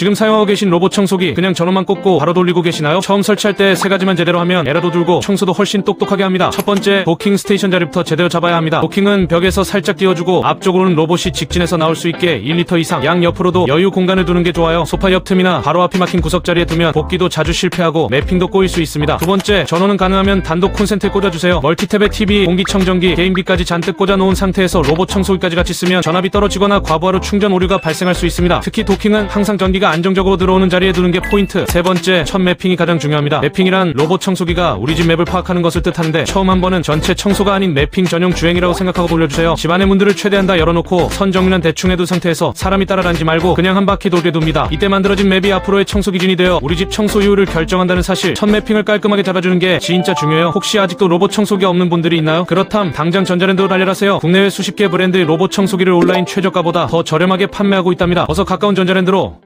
지금 사용하고 계신 로봇 청소기 그냥 전원만 꽂고 바로 돌리고 계시나요? 처음 설치할 때 세 가지만 제대로 하면 에러도 들고 청소도 훨씬 똑똑하게 합니다. 첫 번째 도킹 스테이션 자리부터 제대로 잡아야 합니다. 도킹은 벽에서 살짝 띄워주고 앞쪽으로는 로봇이 직진해서 나올 수 있게 1m 이상 양 옆으로도 여유 공간을 두는 게 좋아요. 소파 옆 틈이나 바로 앞이 막힌 구석 자리에 두면 복귀도 자주 실패하고 매핑도 꼬일 수 있습니다. 두 번째 전원은 가능하면 단독 콘센트에 꽂아주세요. 멀티탭에 TV, 공기청정기, 게임기까지 잔뜩 꽂아놓은 상태에서 로봇 청소기까지 같이 쓰면 전압이 떨어지거나 과부하로 충전 오류가 발생할 수 있습니다. 특히 도킹은 항상 전기가 안정적으로 들어오는 자리에 두는 게 포인트. 세 번째, 첫 매핑이 가장 중요합니다. 매핑이란 로봇 청소기가 우리 집 맵을 파악하는 것을 뜻하는데 처음 한 번은 전체 청소가 아닌 매핑 전용 주행이라고 생각하고 돌려주세요. 집안의 문들을 최대한 다 열어놓고 선 정리는 대충 해둔 상태에서 사람이 따라다니지 말고 그냥 한 바퀴 돌게 둡니다. 이때 만들어진 맵이 앞으로의 청소 기준이 되어 우리 집 청소 효율을 결정한다는 사실. 첫 매핑을 깔끔하게 잡아주는 게 진짜 중요해요. 혹시 아직도 로봇 청소기 없는 분들이 있나요? 그렇담 당장 전자랜드로 달려라세요. 국내외 수십 개 브랜드의 로봇 청소기를 온라인 최저가보다 더 저렴하게 판매하고 있답니다. 어서 가까운 전자랜드로